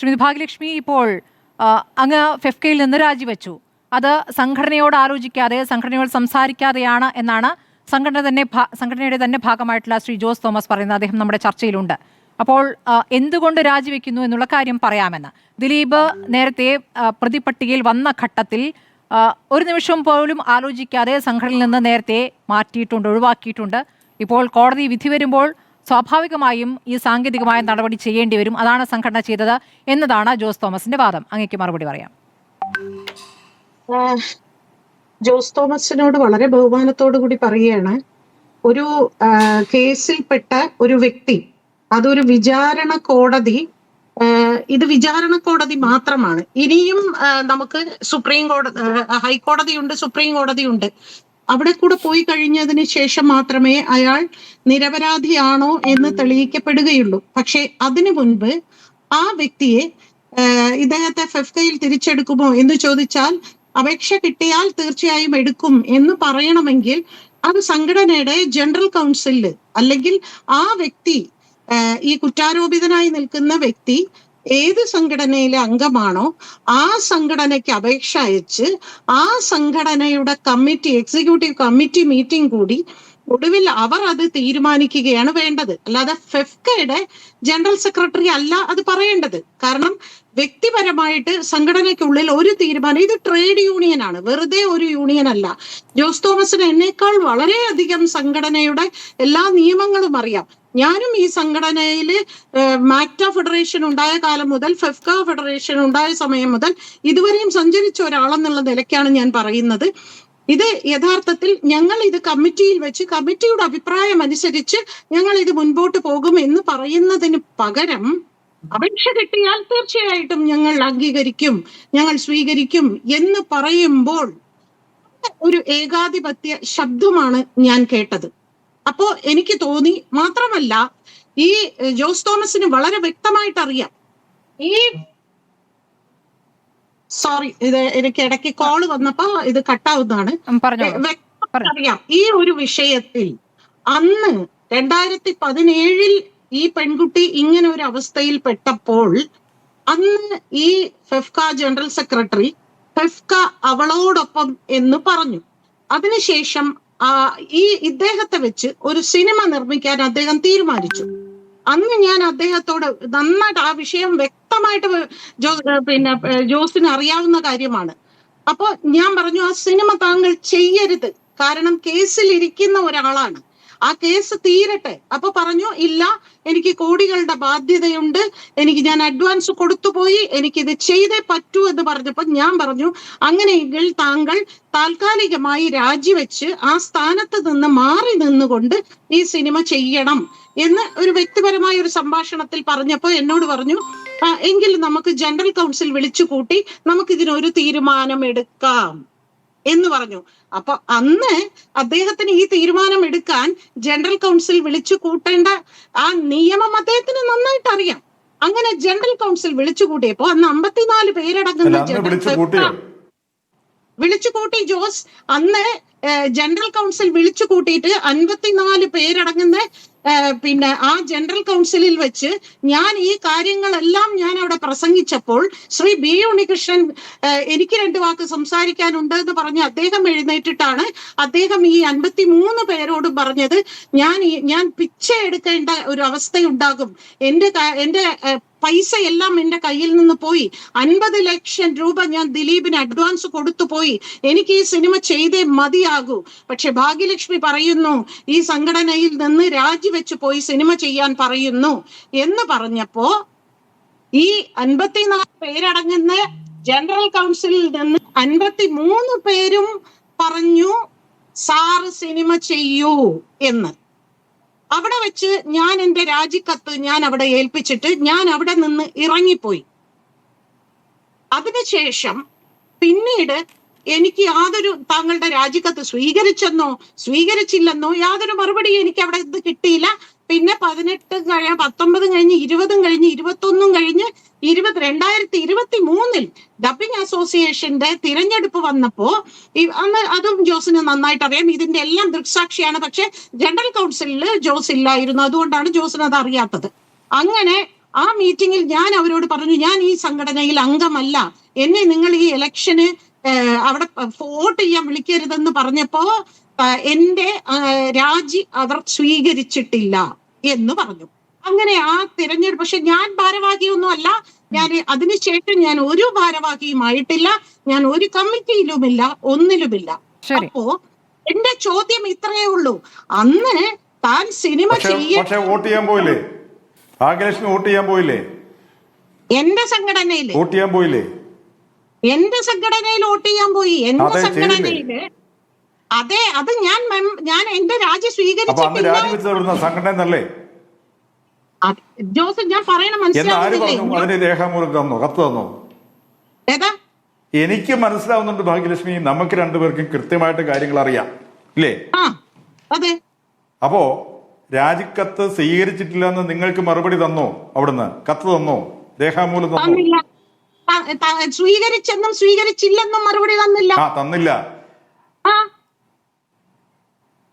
ശ്രീമതി ഭാഗ്യലക്ഷ്മി ഇപ്പോൾ അങ്ങ് ഫെഫ്കയിൽ നിന്ന് രാജിവെച്ചു. അത് സംഘടനയോട് ആലോചിക്കാതെ സംഘടനയോട് സംസാരിക്കാതെയാണ് എന്നാണ് സംഘടന തന്നെ സംഘടനയുടെ തന്നെ ഭാഗമായിട്ടുള്ള ശ്രീ ജോസ് തോമസ് പറയുന്നത്. അദ്ദേഹം നമ്മുടെ ചർച്ചയിലുണ്ട്. അപ്പോൾ എന്തുകൊണ്ട് രാജിവെക്കുന്നു എന്നുള്ള കാര്യം പറയാമെന്ന്. ദിലീപ് നേരത്തെ പ്രതിപട്ടികയിൽ വന്ന ഘട്ടത്തിൽ ഒരു നിമിഷം പോലും ആലോചിക്കാതെ സംഘടനയിൽ നിന്ന് നേരത്തെ മാറ്റിയിട്ടുണ്ട് ഒഴിവാക്കിയിട്ടുണ്ട്. ഇപ്പോൾ കോടതി വിധി വരുമ്പോൾ സ്വാഭാവികമായും ഈ സാങ്കേതികമായ നടപടി ചെയ്യേണ്ടി വരും. അതാണ് സംഘടന ചെയ്തത് എന്നതാണ് ജോസ് തോമസിന്റെ വാദം. അങ്ങേക്ക് മറുപടി പറയാം. ജോസ് തോമസിനോട് വളരെ ബഹുമാനത്തോടു കൂടി പറയുകയാണ് ഒരു കേസിൽപ്പെട്ട ഒരു വ്യക്തി അതൊരു വിചാരണ കോടതി ഇത് വിചാരണ കോടതി മാത്രമാണ്. ഇനിയും നമുക്ക് സുപ്രീം കോടതി ഹൈക്കോടതിയുണ്ട് സുപ്രീം കോടതിയുണ്ട്. അവിടെ കൂടെ പോയി കഴിഞ്ഞതിന് ശേഷം മാത്രമേ അയാൾ നിരപരാധിയാണോ എന്ന് തെളിയിക്കപ്പെടുകയുള്ളൂ. പക്ഷെ അതിനു മുൻപ് ആ വ്യക്തിയെ ഇദ്ദേഹത്തെ ഫെഫ്കയിൽ തിരിച്ചെടുക്കുമോ എന്ന് ചോദിച്ചാൽ അപേക്ഷ കിട്ടിയാൽ തീർച്ചയായും എടുക്കും എന്ന് പറയണമെങ്കിൽ അത് സംഘടനയുടെ ജനറൽ കൗൺസിലിൽ അല്ലെങ്കിൽ ആ വ്യക്തി ഈ കുറ്റാരോപിതനായി നിൽക്കുന്ന വ്യക്തി ഏത് സംഘടനയിലെ അംഗമാണോ ആ സംഘടനയ്ക്ക് അപേക്ഷ അയച്ച് ആ സംഘടനയുടെ കമ്മിറ്റി എക്സിക്യൂട്ടീവ് കമ്മിറ്റി മീറ്റിംഗ് കൂടി ഒടുവിൽ അവർ അത് തീരുമാനിക്കുകയാണ് വേണ്ടത്. അല്ലാതെ ഫെഫ്കയുടെ ജനറൽ സെക്രട്ടറി അല്ല അത് പറയേണ്ടത്. കാരണം വ്യക്തിപരമായിട്ട് സംഘടനയ്ക്കുള്ളിൽ ഒരു തീരുമാനം ഇത് ട്രേഡ് യൂണിയൻ ആണ്. വെറുതെ ഒരു യൂണിയൻ അല്ല. ജോസ് തോമസിന് എന്നേക്കാൾ വളരെയധികം സംഘടനയുടെ എല്ലാ നിയമങ്ങളും അറിയാം. ഞാനും ഈ സംഘടനയിൽ മാക്ട ഫെഡറേഷൻ ഉണ്ടായ കാലം മുതൽ ഫെഫ്ക ഫെഡറേഷൻ ഉണ്ടായ സമയം മുതൽ ഇതുവരെയും സഞ്ചരിച്ച ഒരാളെന്നുള്ള നിലയ്ക്കാണ് ഞാൻ പറയുന്നത്. ഇത് യഥാർത്ഥത്തിൽ ഞങ്ങൾ ഇത് കമ്മിറ്റിയിൽ വെച്ച് കമ്മിറ്റിയുടെ അഭിപ്രായം അനുസരിച്ച് ഞങ്ങൾ ഇത് മുൻപോട്ട് പോകും എന്ന് പറയുന്നതിന് പകരം അപേക്ഷ കിട്ടിയാൽ തീർച്ചയായിട്ടും ഞങ്ങൾ അംഗീകരിക്കും ഞങ്ങൾ സ്വീകരിക്കും എന്ന് പറയുമ്പോൾ ഒരു ഏകാധിപത്യ ശബ്ദമാണ് ഞാൻ കേട്ടത്. അപ്പോ എനിക്ക് തോന്നി മാത്രമല്ല ഈ ജോസ് തോമസിന് വളരെ വ്യക്തമായിട്ട് അറിയാം ഈ സോറി ഇത് എനിക്ക് ഇടയ്ക്ക് കോൾ വന്നപ്പോ ഇത് കട്ടാവുന്നതാണ് അറിയാം. ഈ ഒരു വിഷയത്തിൽ അന്ന് രണ്ടായിരത്തി പതിനേഴിൽ ഈ പെൺകുട്ടി ഇങ്ങനെ ഒരു അവസ്ഥയിൽ പെട്ടപ്പോൾ അന്ന് ഈ ഫെഫ്ക ജനറൽ സെക്രട്ടറി ഫെഫ്ക അവളോടൊപ്പം എന്ന് പറഞ്ഞു. അതിനുശേഷം ഈ ഇദ്ദേഹത്തെ വെച്ച് ഒരു സിനിമ നിർമ്മിക്കാൻ അദ്ദേഹം തീരുമാനിച്ചു. അന്ന് ഞാൻ അദ്ദേഹത്തോട് നന്നായിട്ട് ആ വിഷയം വ്യക്തമായിട്ട് ജോ പിന്നെ ജോസിന് അറിയാവുന്ന കാര്യമാണ്. അപ്പോൾ ഞാൻ പറഞ്ഞു ആ സിനിമ താങ്കൾ ചെയ്യരുത്. കാരണം കേസിൽ ഇരിക്കുന്ന ഒരാളാണ്. ആ കേസ് തീരട്ടെ. അപ്പൊ പറഞ്ഞു ഇല്ല എനിക്ക് കോടികളുടെ ബാധ്യതയുണ്ട്. എനിക്ക് ഞാൻ അഡ്വാൻസ് കൊടുത്തുപോയി എനിക്കിത് ചെയ്തേ പറ്റൂ എന്ന് പറഞ്ഞപ്പോൾ ഞാൻ പറഞ്ഞു അങ്ങനെയെങ്കിൽ താങ്കൾ താൽക്കാലികമായി രാജിവെച്ച് ആ സ്ഥാനത്ത് നിന്ന് മാറി നിന്നുകൊണ്ട് ഈ സിനിമ ചെയ്യണം എന്ന് ഒരു വ്യക്തിപരമായ ഒരു സംഭാഷണത്തിൽ പറഞ്ഞപ്പോൾ എന്നോട് പറഞ്ഞു എങ്കിൽ നമുക്ക് ജനറൽ കൗൺസിൽ വിളിച്ചു കൂട്ടി നമുക്കിതിനൊരു തീരുമാനം എടുക്കാം എന്ന് പറഞ്ഞു. അപ്പൊ അന്ന് അദ്ദേഹത്തിന് ഈ തീരുമാനം എടുക്കാൻ ജനറൽ കൗൺസിൽ വിളിച്ചു കൂട്ടേണ്ട ആ നിയമം അദ്ദേഹത്തിന് നന്നായിട്ട് അറിയാം. അങ്ങനെ ജനറൽ കൗൺസിൽ വിളിച്ചു കൂട്ടിയപ്പോ അന്ന് അമ്പത്തിനാല് പേരടങ്ങുന്ന ജനറൽ വിളിച്ചു കൂട്ടി ജോസ്. അന്ന് ജനറൽ കൗൺസിൽ വിളിച്ചു കൂട്ടിയിട്ട് അൻപത്തിനാല് പേരടങ്ങുന്ന പിന്നെ ആ ജനറൽ കൗൺസിലിൽ വെച്ച് ഞാൻ ഈ കാര്യങ്ങളെല്ലാം ഞാൻ അവിടെ പ്രസംഗിച്ചപ്പോൾ ശ്രീ ബി ഉണ്ണികൃഷ്ണൻ എനിക്ക് രണ്ട് വാക്ക് സംസാരിക്കാനുണ്ട് എന്ന് പറഞ്ഞ് അദ്ദേഹം എഴുന്നേറ്റിട്ടാണ് അദ്ദേഹം ഈ അൻപത്തി മൂന്ന് പേരോട് പറഞ്ഞത് ഞാൻ ഞാൻ പിച്ച എടുക്കേണ്ട ഒരു അവസ്ഥയുണ്ടാകും. എന്റെ എന്റെ പൈസ എല്ലാം എന്റെ കയ്യിൽ നിന്ന് പോയി. അൻപത് ലക്ഷം രൂപ ഞാൻ ദിലീപിന് അഡ്വാൻസ് കൊടുത്തു പോയി. എനിക്ക് ഈ സിനിമ ചെയ്തേ മതിയാകൂ. പക്ഷെ ഭാഗ്യലക്ഷ്മി പറയുന്നു ഈ സംഘടനയിൽ നിന്ന് രാജിവെച്ച് പോയി സിനിമ ചെയ്യാൻ പറയുന്നു. എന്ന് പറഞ്ഞപ്പോ ഈ അൻപത്തിനാല് പേരടങ്ങുന്ന ജനറൽ കൗൺസിലിൽ നിന്ന് അൻപത്തി മൂന്ന് പേരും പറഞ്ഞു സാറ് സിനിമ ചെയ്യൂ എന്ന്. അവിടെ വെച്ച് ഞാൻ എന്റെ രാജിക്കത്ത് ഞാൻ അവിടെ ഏൽപ്പിച്ചിട്ട് ഞാൻ അവിടെ നിന്ന് ഇറങ്ങിപ്പോയി. അതിനുശേഷം പിന്നീട് എനിക്ക് യാതൊരു താങ്കളുടെ രാജിക്കത്ത് സ്വീകരിച്ചെന്നോ സ്വീകരിച്ചില്ലെന്നോ യാതൊരു മറുപടി എനിക്ക് അവിടെ ഇത് കിട്ടിയില്ല. പിന്നെ പതിനെട്ട് കഴിഞ്ഞ പത്തൊമ്പതും കഴിഞ്ഞ് ഇരുപതും കഴിഞ്ഞ് ഇരുപത്തൊന്നും കഴിഞ്ഞ് ഇരുപത് രണ്ടായിരത്തി ഇരുപത്തി മൂന്നിൽ ഡബിംഗ് അസോസിയേഷന്റെ തിരഞ്ഞെടുപ്പ് വന്നപ്പോ അന്ന് അതും ജോസിന് നന്നായിട്ട് അറിയാം. ഇതിന്റെ എല്ലാം ദൃക്സാക്ഷിയാണ്. പക്ഷെ ജനറൽ കൗൺസിലിൽ ജോസ് ഇല്ലായിരുന്നു. അതുകൊണ്ടാണ് ജോസിന് അത് അറിയാത്തത്. അങ്ങനെ ആ മീറ്റിംഗിൽ ഞാൻ അവരോട് പറഞ്ഞു ഞാൻ ഈ സംഘടനയിൽ അംഗമല്ല. എന്നെ നിങ്ങൾ ഈ ഇലക്ഷന് അവിടെ വോട്ട് ചെയ്യാൻ വിളിക്കരുതെന്ന് പറഞ്ഞപ്പോ എന്റെ രാജി അവർ സ്വീകരിച്ചിട്ടില്ല എന്ന് പറഞ്ഞു. അങ്ങനെ ആ തിരഞ്ഞെടുപ്പ് പക്ഷെ ഞാൻ ഭാരവാഹിയൊന്നും അല്ല ഞാൻ അതിനുശേഷം ഞാൻ ഒരു ഭാരവാഹിയുമായിട്ടില്ല. ഞാൻ ഒരു കമ്മിറ്റിയിലുമില്ല ഒന്നിലുമില്ല. അപ്പോ എന്റെ ചോദ്യം ഇത്രയേ ഉള്ളൂ. അന്ന് താൻ സിനിമ പക്ഷെ ചെയ്യ വോട്ട് ചെയ്യാൻ പോയില്ലേ? ഭാഗ്യലക്ഷ്മി വോട്ട് ചെയ്യാൻ പോയില്ലേ? എന്റെ സംഘടനയിൽ. വോട്ട് ചെയ്യാൻ പോയില്ലേ? എന്റെ സംഘടനയിൽ വോട്ട് ചെയ്യാൻ പോയി. എന്റെ സംഘടനയിൽ. അതെ അത് ഞാൻ ഞാൻ എന്റെ രാജി അപ്പൊ അന്ന് സ്വീകരിച്ചിട്ടില്ല രാജിവെച്ചത് എവിടുന്ന സംഘടന എന്നല്ലേ അത് ജോസഫ് ഞാൻ പറയണ മനസ്സിലാവുന്നില്ലേ? ഏതാ? എനിക്ക് മനസ്സിലാവുന്നുണ്ട് ഭാഗ്യലക്ഷ്മി നമുക്ക് രണ്ടുപേർക്കും കൃത്യമായിട്ട് കാര്യങ്ങൾ അറിയാം. ഇല്ലേ? അതെ. അപ്പോ രാജിക്കത്ത് സ്വീകരിച്ചിട്ടില്ല എന്ന് നിങ്ങൾക്ക് മറുപടി തന്നോ അവിടുന്ന്? കത്ത് തന്നോ? രേഖാമൂലം തന്നോ? സ്വീകരിച്ചെന്നും സ്വീകരിച്ചില്ലെന്നും മറുപടി തന്നില്ല. ആ തന്നില്ല.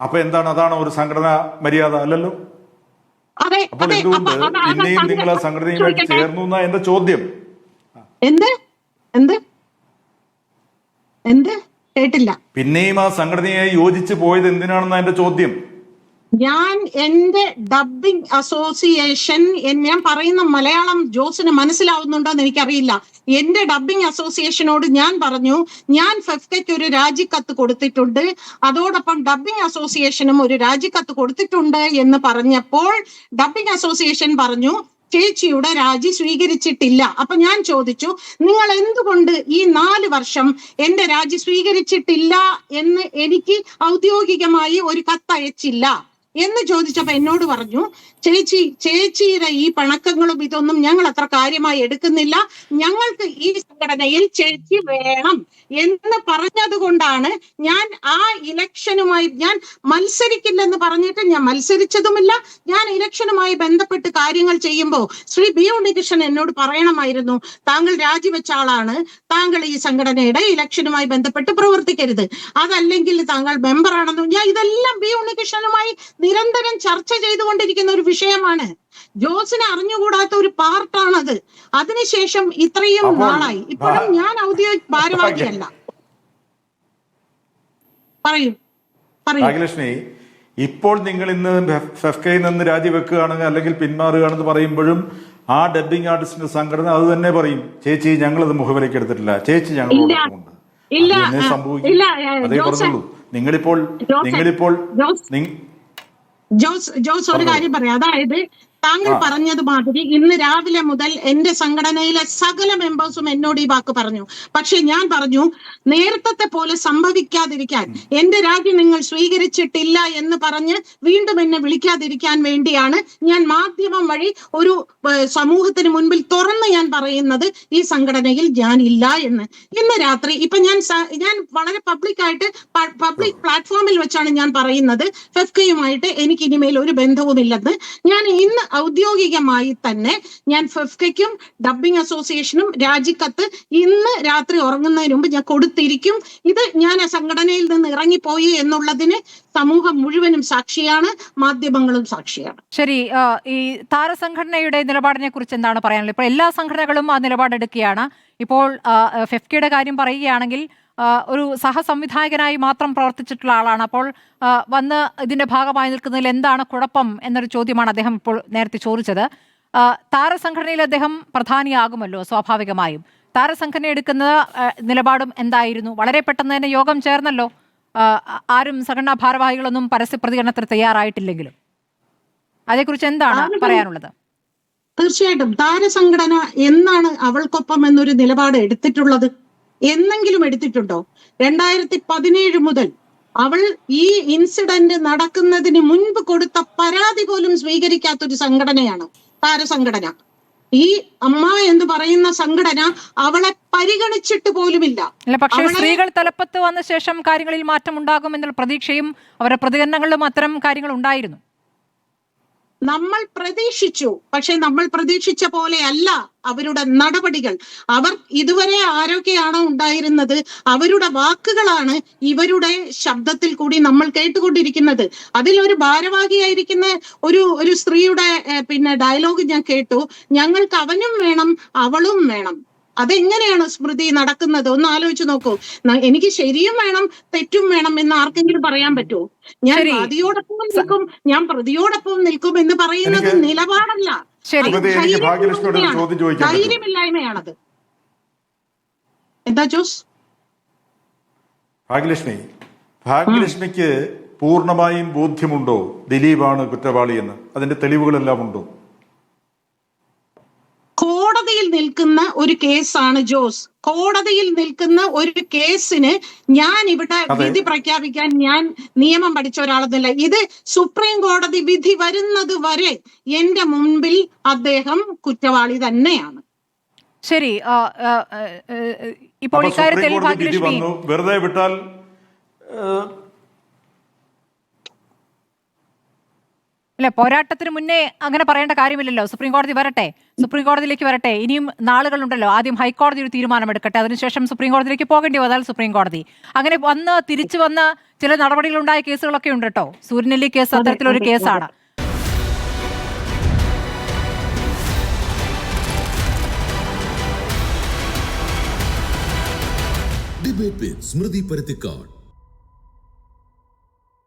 അപ്പൊ എന്താണ്? അതാണ് ഒരു സംഘടനാ മര്യാദ അല്ലല്ലോ? അപ്പോൾ എന്തുകൊണ്ട് സംഘ- നിങ്ങൾ ആ സംഘടനയുമായിട്ട്? ചേർന്നു എന്നാ എന്റെ ചോദ്യം? എന്ത്? എന്ത്? എന്ത്? കേട്ടില്ല. പിന്നെയും ആ സംഘടനയായി യോജിച്ച് പോയത് എന്തിനാണെന്ന എന്റെ ചോദ്യം? ഞാൻ എന്റെ ഡബിംഗ് അസോസിയേഷൻ ഞാൻ പറയുന്ന മലയാളം ജോസിന് മനസ്സിലാവുന്നുണ്ടോ എന്ന് എനിക്കറിയില്ല. എന്റെ ഡബിംഗ് അസോസിയേഷനോട് ഞാൻ പറഞ്ഞു ഞാൻ ഫെഫ്കയ്ക്ക് ഒരു രാജിക്കത്ത് കൊടുത്തിട്ടുണ്ട്. അതോടൊപ്പം ഡബിംഗ് അസോസിയേഷനും ഒരു രാജിക്കത്ത് കൊടുത്തിട്ടുണ്ട് എന്ന് പറഞ്ഞപ്പോൾ ഡബിംഗ് അസോസിയേഷൻ പറഞ്ഞു ചേച്ചിയുടെ രാജി സ്വീകരിച്ചിട്ടില്ല. അപ്പൊ ഞാൻ ചോദിച്ചു നിങ്ങൾ എന്തുകൊണ്ട് ഈ നാല് വർഷം എന്റെ രാജി സ്വീകരിച്ചിട്ടില്ല എന്ന് എനിക്ക് ഔദ്യോഗികമായി ഒരു കത്തയച്ചില്ല? എന്ന് ചോദിച്ചപ്പോ എന്നോട് പറഞ്ഞു ചേച്ചി ചേച്ചിയുടെ ഈ പണക്കങ്ങളും ഇതൊന്നും ഞങ്ങൾ അത്ര കാര്യമായി എടുക്കുന്നില്ല. ഞങ്ങൾക്ക് ഈ സംഘടനയിൽ ചേച്ചി വേണം. എന്ന് പറഞ്ഞത് കൊണ്ടാണ് ഞാൻ ആ ഇലക്ഷനുമായി ഞാൻ മത്സരിക്കില്ലെന്ന് പറഞ്ഞിട്ട് ഞാൻ മത്സരിച്ചതുമില്ല. ഞാൻ ഇലക്ഷനുമായി ബന്ധപ്പെട്ട് കാര്യങ്ങൾ ചെയ്യുമ്പോൾ ശ്രീ ബി ഉണ്ണികൃഷ്ണൻ എന്നോട് പറയണമായിരുന്നു താങ്കൾ രാജിവെച്ച ആളാണ്. താങ്കൾ ഈ സംഘടനയുടെ ഇലക്ഷനുമായി ബന്ധപ്പെട്ട് പ്രവർത്തിക്കരുത്. അതല്ലെങ്കിൽ താങ്കൾ മെമ്പറാണെന്നും ഞാൻ ഇതെല്ലാം ബി ഉണ്ണികൃഷ്ണനുമായി നിരന്തരം ചർച്ച ചെയ്തുകൊണ്ടിരിക്കുന്ന ഒരു വിഷയമാണ്. ജോസിനെ അറിഞ്ഞുകൂടാത്ത ഒരു പാർട്ടാണത്. അതിനുശേഷം ഇത്രയും നാളായി. ഇപ്പോഴും ഞാൻ ഔദ്യോഗിക ഭാരവാഹിയല്ല. പറയൂ. ഭാഗ്യലക്ഷ്മി ഇപ്പോൾ നിങ്ങൾ ഇന്ന് ഫെഫ്കയിൽ നിന്ന് രാജിവെക്കുകയാണെങ്കിൽ അല്ലെങ്കിൽ പിന്മാറുകയാണെന്ന് പറയുമ്പോഴും ആ ഡബ്ബിംഗ് ആർട്ടിസ്റ്റിന്റെ സംഘടന അത് തന്നെ പറയും ചേച്ചി ഞങ്ങൾ അത് മുഖവിലേക്ക് എടുത്തിട്ടില്ല. ചേച്ചി ഞങ്ങൾ സംഭവിക്കും. അതേ പറഞ്ഞുള്ളൂ നിങ്ങളിപ്പോൾ നിങ്ങളിപ്പോൾ ജോസ് ജോസ് ഒരു കാര്യം പറയാം. അതായത് താങ്കൾ. പറഞ്ഞത് മാതിരി ഇന്ന് രാവിലെ മുതൽ എന്റെ സംഘടനയിലെ സകല മെമ്പേഴ്സും എന്നോട് ഈ വാക്ക് പറഞ്ഞു. പക്ഷെ ഞാൻ പറഞ്ഞു നേരത്തെ പോലെ സംഭവിക്കാതിരിക്കാൻ എന്റെ രാജ്യം നിങ്ങൾ സ്വീകരിച്ചിട്ടില്ല എന്ന് പറഞ്ഞ് വീണ്ടും എന്നെ വിളിക്കാതിരിക്കാൻ വേണ്ടിയാണ് ഞാൻ മാധ്യമം വഴി ഒരു സമൂഹത്തിന് മുൻപിൽ തുറന്ന് ഞാൻ പറയുന്നത് ഈ സംഘടനയിൽ ഞാൻ ഇല്ല എന്ന്. ഇന്ന് രാത്രി ഇപ്പൊ ഞാൻ ഞാൻ വളരെ പബ്ലിക്കായിട്ട് പബ്ലിക് പ്ലാറ്റ്ഫോമിൽ വെച്ചാണ് ഞാൻ പറയുന്നത്. ഫെഫ്കയുമായിട്ട് എനിക്ക് ഇനിമേൽ ഒരു ബന്ധവുമില്ലെന്ന്. ഞാൻ ഇന്ന് ഔദ്യോഗികമായി തന്നെ ഞാൻ ഫെഫ്കയ്ക്കും ഡബ്ബിംഗ് അസോസിയേഷനും രാജിക്കത്ത് ഇന്ന് രാത്രി ഉറങ്ങുന്നതിന് മുമ്പ് ഞാൻ കൊടുത്തിരിക്കും. ഇത് ഞാൻ ആ സംഘടനയിൽ നിന്ന് ഇറങ്ങിപ്പോയി എന്നുള്ളതിന് സമൂഹം മുഴുവനും സാക്ഷിയാണ് മാധ്യമങ്ങളും സാക്ഷിയാണ്. ശരി ഈ താരസംഘടനയുടെ നിലപാടിനെ കുറിച്ച് എന്താണ് പറയാനുള്ളത്? ഇപ്പോൾ എല്ലാ സംഘടനകളും ആ നിലപാടെടുക്കുകയാണ്. ഇപ്പോൾ ഫെഫ്കയുടെ കാര്യം പറയുകയാണെങ്കിൽ ഒരു സഹസംവിധായകനായി മാത്രം പ്രവർത്തിച്ചിട്ടുള്ള ആളാണ്. അപ്പോൾ വന്ന് ഇതിന്റെ ഭാഗമായി നിൽക്കുന്നതിൽ എന്താണ് കുഴപ്പം എന്നൊരു ചോദ്യമാണ് അദ്ദേഹം ഇപ്പോൾ നേരത്തെ ചോദിച്ചത്. താരസംഘടനയിൽ അദ്ദേഹം പ്രധാനിയാകുമല്ലോ സ്വാഭാവികമായും. താരസംഘടന എടുക്കുന്ന നിലപാടും എന്തായിരുന്നു? വളരെ പെട്ടെന്ന് തന്നെ യോഗം ചേർന്നല്ലോ. ആരും സംഘടനാ ഭാരവാഹികളൊന്നും പരസ്യ പ്രതികരണത്തിന് തയ്യാറായിട്ടില്ലെങ്കിലും. അതേക്കുറിച്ച് എന്താണ് പറയാനുള്ളത്? തീർച്ചയായിട്ടും. താരസംഘടന എന്നാണ് അവൾക്കൊപ്പം എന്നൊരു നിലപാട് എടുത്തിട്ടുള്ളത്. എന്നെങ്കിലും എടുത്തിട്ടുണ്ടോ? രണ്ടായിരത്തി പതിനേഴ് മുതൽ അവൾ ഈ ഇൻസിഡന്റ് നടക്കുന്നതിന് മുൻപ് കൊടുത്ത പരാതി പോലും സ്വീകരിക്കാത്തൊരു സംഘടനയാണ് താരസംഘടന. ഈ അമ്മ എന്ന് പറയുന്ന സംഘടന അവളെ പരിഗണിച്ചിട്ട് പോലുമില്ല. അല്ല പക്ഷേ സ്ത്രീകൾ തലപ്പത്ത് വന്ന ശേഷം കാര്യങ്ങളിൽ മാറ്റം ഉണ്ടാകും എന്നുള്ള പ്രതീക്ഷയും അവരുടെ പ്രതികരണങ്ങളിലും അത്തരം കാര്യങ്ങൾ ഉണ്ടായിരുന്നു. നമ്മൾ പ്രതീക്ഷിച്ചു. പക്ഷെ നമ്മൾ പ്രതീക്ഷിച്ച പോലെ അല്ല അവരുടെ നടപടികൾ. അവർ ഇതുവരെ ആരൊക്കെയാണോ ഉണ്ടായിരുന്നത് അവരുടെ വാക്കുകളാണ് ഇവരുടെ ശബ്ദത്തിൽ കൂടി നമ്മൾ കേട്ടുകൊണ്ടിരിക്കുന്നത്. ഒരു ഭാരവാഹിയായിരിക്കുന്ന ഒരു ഒരു സ്ത്രീയുടെ പിന്നെ ഡയലോഗ് ഞാൻ കേട്ടു. ഞങ്ങൾക്ക് അവനും വേണം അവളും വേണം. അതെങ്ങനെയാണ് സ്മൃതി നടക്കുന്നത്? ഒന്ന് ആലോചിച്ച് നോക്കൂ. എനിക്ക് ശരിയും വേണം തെറ്റും വേണം എന്ന് ആർക്കെങ്കിലും പറയാൻ പറ്റുമോ ഞാൻ പ്രതിയോടൊപ്പം നിൽക്കും ഞാൻ പ്രതിയോടൊപ്പം നിൽക്കും എന്ന് പറയുന്നത് നിലപാടല്ല? ധൈര്യമില്ലായ്മയാണത്. എന്താ ജോസ്? ഭാഗ്യലക്ഷ്മി ഭാഗ്യലക്ഷ്മിക്ക് പൂർണമായും ബോധ്യമുണ്ടോ? ദിലീപാണ് കുറ്റവാളി എന്ന് അതിന്റെ തെളിവുകളെല്ലാം ഉണ്ടോ? കോടതിയിൽ നിൽക്കുന്ന ഒരു കേസാണ് ജോസ്. കോടതിയിൽ നിൽക്കുന്ന ഒരു കേസിന് ഞാൻ ഇവിടെ. വിധി പ്രഖ്യാപിക്കാൻ ഞാൻ നിയമം പഠിച്ച ഒരാളൊന്നുമില്ല. ഇത് സുപ്രീം കോടതി വിധി വരുന്നത് വരെ എന്റെ മുൻപിൽ അദ്ദേഹം കുറ്റവാളി തന്നെയാണ്. ശരി ഇപ്പോൾ ഇക്കാര്യത്തിൽ വെറുതെ വിട്ടാൽ അല്ലെ? പോരാട്ടത്തിന് മുന്നേ അങ്ങനെ പറയേണ്ട കാര്യമില്ലല്ലോ. സുപ്രീം കോടതി വരട്ടെ. സുപ്രീം കോടതിയിലേക്ക് വരട്ടെ. ഇനിയും നാളുകളുണ്ടല്ലോ. ആദ്യം ഹൈക്കോടതി ഒരു തീരുമാനമെടുക്കട്ടെ. അതിനുശേഷം സുപ്രീം കോടതിയിലേക്ക് പോകേണ്ടി വന്നാൽ സുപ്രീം കോടതി അങ്ങനെ വന്ന് തിരിച്ചു വന്ന് ചില നടപടികളുണ്ടായ കേസുകളൊക്കെ ഉണ്ട് കേട്ടോ. സൂര്യനെല്ലി കേസ് അത്തരത്തിലൊരു അതെ, കേസാണ്. ഡിബേറ്റ് വിത്ത് സ്മൃതി പരുത്തിക്കാട്